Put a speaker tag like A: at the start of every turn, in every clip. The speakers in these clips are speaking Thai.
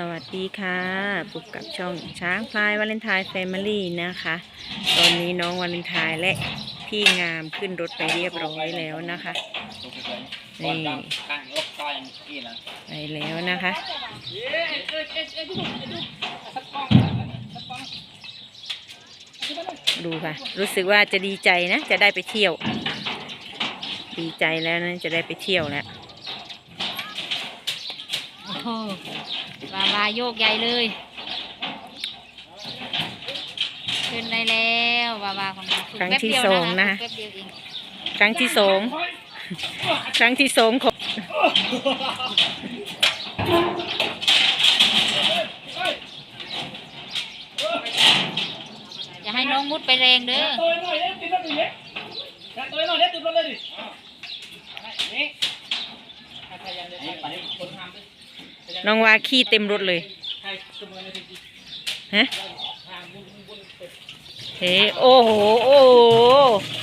A: สวัสดีค่ะพบกับช่องช้างพลายวาเลนไทน์แฟมิลี่นะคะ ตอนนี้น้องวาเลนไทน์และพี่งามขึ้นรถไปเรียบร้อยแล้วนะคะ นี่ไปแล้วนะคะดูค่ะ รู้สึกว่าจะดีใจนะ จะได้ไปเที่ยว ดีใจแล้วนะ จะได้ไปเที่ยวแล้ว
B: วาวาโยกใหญ่เลย ขึ้นได้แล้ววาวาของเราฝึก
A: ครั้ง
B: แป๊บ
A: ที่
B: เดียว
A: สอง
B: นะ
A: นะคะ
B: ฝึกแป๊บเดียวเอง
A: ครั้งที่สองครั้งที่สองของ
B: อย่าให้น้องมุดไปแรงเด้อ
C: ตัวห น่อยเด็ดติดรถดิตัวหน่อยเด็ดติดรถเลยดินี่ใครยังเด็ดไปคนทำดิ
A: น้องวาขี้เต็มรถเลยฮะเฮ้โอ้โห โอ้โห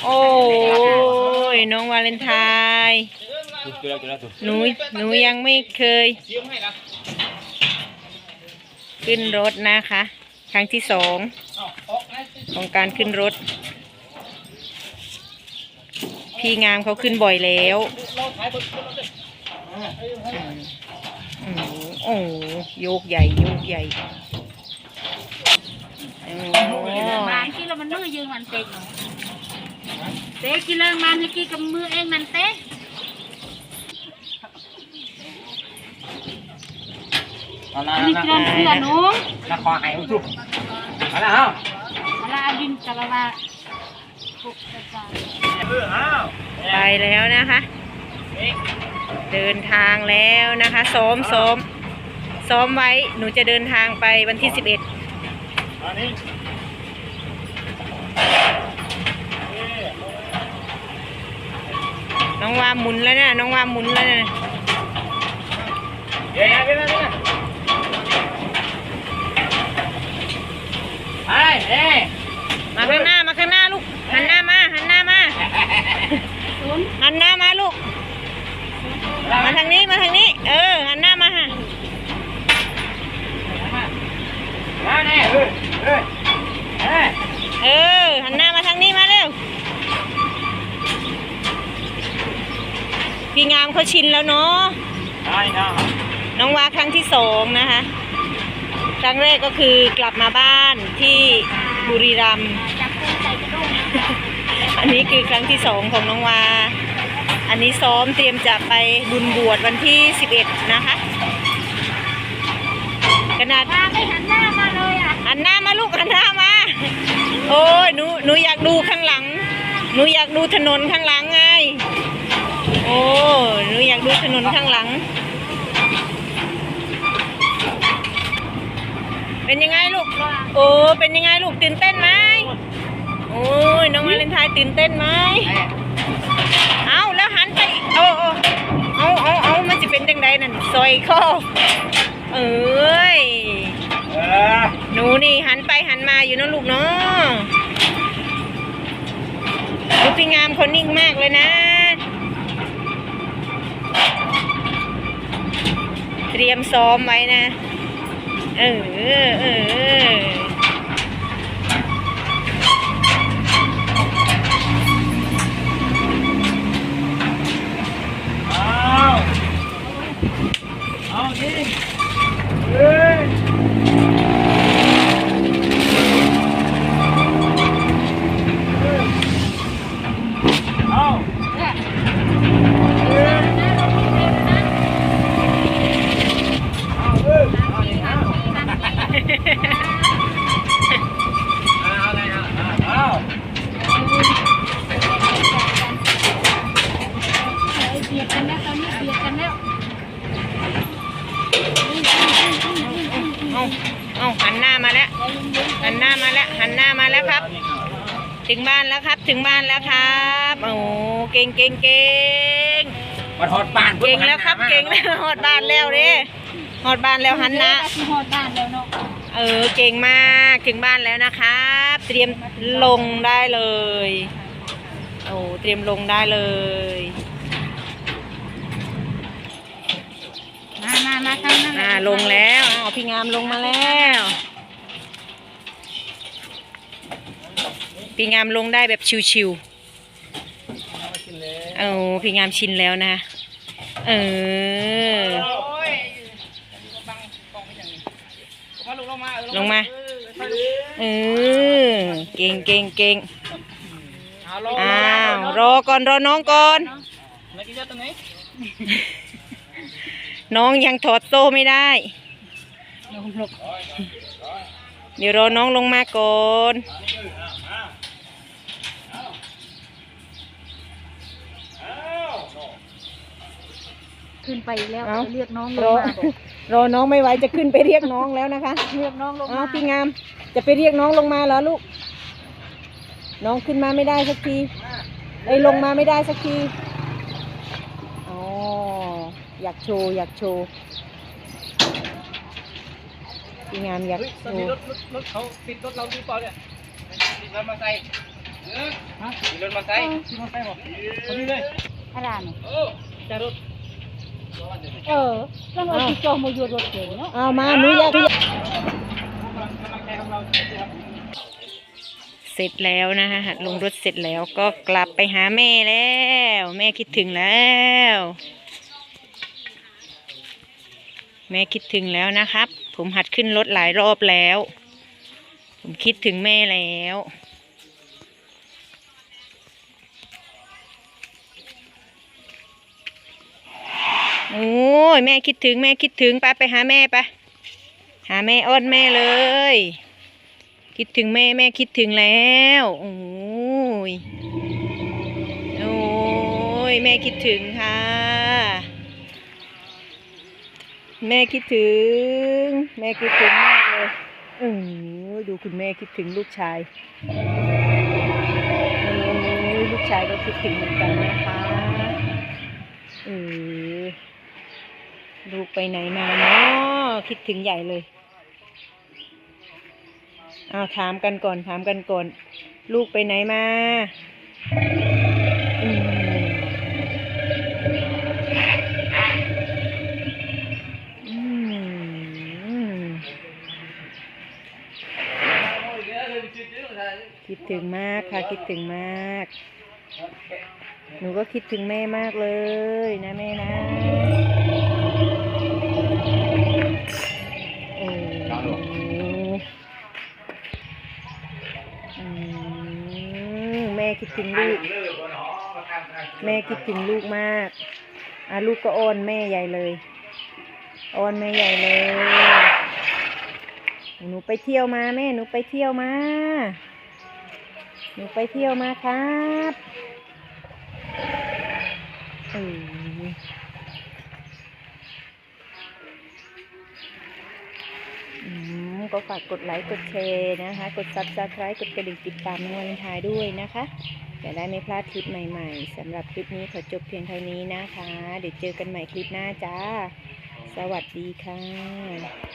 A: โอ้ยน้องวาเลนไทน์หนูหนูยังไม่เคย ขึ้นรถนะคะ ครั้งที่สองของการขึ้นรถ พี่งามเขาขึ้นบ่อยแล้ว โอ้โหโยกใหญ่โยกใหญ่โอ้
B: บางที่เรามันมือยืนมันเตะเนาะเตะกินเลยมันให้กินกับมือเองมันเตะ
C: เอาละ
B: อันนี้กินเพื่อนหนู
C: ละครหายอุ้ยเอาละเฮา
B: เวลาดินกะละวาปุกกระจา
A: ไปแล้วนะคะ เดินทางแล้วนะคะซ้อมซ้อม ซ้อมไว้หนูจะเดินทางไปวันที่สิบเอ็ด
C: อันนี้
A: น้องวาหมุนแล้วนะน้องวาหมุนแล้วนะ
C: เดี๋ยวนะเดี๋ยวนะเดี๋ยวนะไปเอ้
A: มาข้างหน้ามาข้างหน้าลูกหันหน้ามาหันหน้ามาหันหน้ามาลูกมาทางนี้มาทางนี้ เออหันหน้ามาฮะ
C: มาแน่ เออเออเออ
A: เออ หันหน้ามาทางนี้มาเร็ว พี่งามเขาชินแล้วเนาะ
C: ได้นะ
A: น้องวาครั้งที่สองนะคะ ครั้งแรกก็คือกลับมาบ้านที่บุรีรัมย์
B: จับตัวใส่กระด้ง
A: อันนี้คือครั้งที่สองของน้องวา อันนี้ซ้อมเตรียมจะไปบุญบวชวันที่ 11 นะคะขนาด
B: มาไม่หันหน้ามาเลยอะ
A: หันหน้ามาลูกหันหน้ามา โอ้ยหนูหนูอยากดูข้างหลัง หนูอยากดูถนนข้างหลังไง โอ้หนูอยากดูถนนข้างหลัง เป็นยังไงลูก โอ้เป็นยังไงลูกตื่นเต้นไหมโอ้ยน้องวาเลนไทน์ตื่นเต้นไหมเอาแล้วหันไปโอ้โอ้เอาเอาเอามันจะเป็นจังไดนั่นซอยข้อเอ้ย หนูนี่หันไปหันมาอยู่นะลูกเนาะลูกพี่งามเขานิ่งมากเลยนะ เตรียมซ้อมไว้นะ เออเออเออ
C: เอาเอาดิเอ้ยเอาเอาเอ้ยเอาดิเอาเอาเลยเอาเอา
B: เบียดกันแล้วตอนนี้เบียดกันแล้ว
A: เอาเอาหัน หน้ามาแล้วหันหน้ามาแล้วหันหน้ามาแล้วครับ ถึงบ้านแล้วครับ ถึงบ้านแล้วครับโอ้เก่งเก่งเก่ง
C: มาทอดปาน
A: เก่งแล้วครับ เก่งแล้วหอดบ้านแล้วเด้หอดบ้านแล้วหันหน้า
B: ที่หอดบ้านแล้วเนาะ
A: เออเก่งมากถึงบ้านแล้วนะครับ เตรียมลงได้เลยโอ้เตรียมลงได้เลย
B: มามามาทางนั้น
A: อ่าลงแล้วอ่าวพี่งามลงมาแล้ว พี่งามลงได้แบบชิวๆเอาพี่งามชินแล้วนะ เออ
C: โอ้ยบังกล้องไม่อย่างนี้มาลงลงมาเออ
A: ลงมา
C: เออ
A: เออ เก่งเก่งเก่ง
C: เอาลง
A: อ้าว รอก่อนรอน้องก่อน
C: มากินเยอะตรงนี้
A: น้องยังถอดโซ่ไม่ได้ เดี๋ยวรอน้องลงมาก่อน
B: ขึ้นไปอีกแล้ว
A: เอ้า
B: เรียกน้องล
A: รงอ
B: มาบอก
A: รอน้องไม่ไหวจะขึ้นไปเรียกน้องแล้วนะคะ
B: เรียกน้องลง
A: อ๋อ
B: มา
A: พี่งามจะไปเรียกน้องลงมาเหรอลูก น้องขึ้นมาไม่ได้สักทีไอ้ยลงมาไม่ได้สักทีอ๋ออยากโชว์อยากโชว์พี่งามอยาก
C: เฮ้ย
A: โช
C: ตอนนี้
A: ว์
C: รถรถรถเขาปิดรถเราดูเปล่าเนี่ยปิดรถมาใส่เออฮะปิดรถมาใส่ปิดมาใส่บอกคนนี้เลย
B: อะไรเนี่ย
C: โอ้จะรถ
B: เออต้องเอาที่จอมอยู่รถเก๋งเนาะ
A: เอามาหนูอยาก
C: กำลังใจของเราครับ
A: เสร็จแล้วนะคะหัดลงรถเสร็จแล้วก็กลับไปหาแม่แล้ว แม่คิดถึงแล้ว แม่คิดถึงแล้วนะครับ ผมหัดขึ้นรถหลายรอบแล้ว ผมคิดถึงแม่แล้ว โอ้ยแม่คิดถึงแม่คิดถึงไปไปหาแม่ไปหาแม่อ้อนแม่เลย คิดถึงแม่แม่คิดถึงแล้วโอ้ยโอ้ยแม่คิดถึงค่ะ แม่คิดถึง แม่คิดถึงแมากเลยอือดูคุณแม่คิดถึงลูกชายโอ้ยลูกชายก็คิดถึงเหมือนกันนะคะเออ ลูกไปไหนมาเนาะคิดถึงใหญ่เลย เอาถามกันก่อนถามกันก่อน ลูกไปไหนมาอืมอืมคิดถึงมากค่ะคิดถึงมาก หนูก็คิดถึงแม่มากเลยนะแม่นะ ถึงลูก แม่คิดถึงลูกมากอะลูกก็อ้อนแม่ใหญ่เลยอ้อนแม่ใหญ่เลยหนูไปเที่ยวมาแม่หนูไปเที่ยวมา หนูไปเที่ยวมาครับอืม ก็ฝากกดไลค์กดแชร์นะคะ กดซับสไครต์กดกระดิ่งติดตามในวันทายด้วยนะคะจะได้ไม่พลาดคลิปใหม่ๆสำหรับคลิปนี้ขอจบเพียงเท่านี้นะคะ เดี๋ยวเจอกันใหม่คลิปหน้าจ้า สวัสดีค่ะ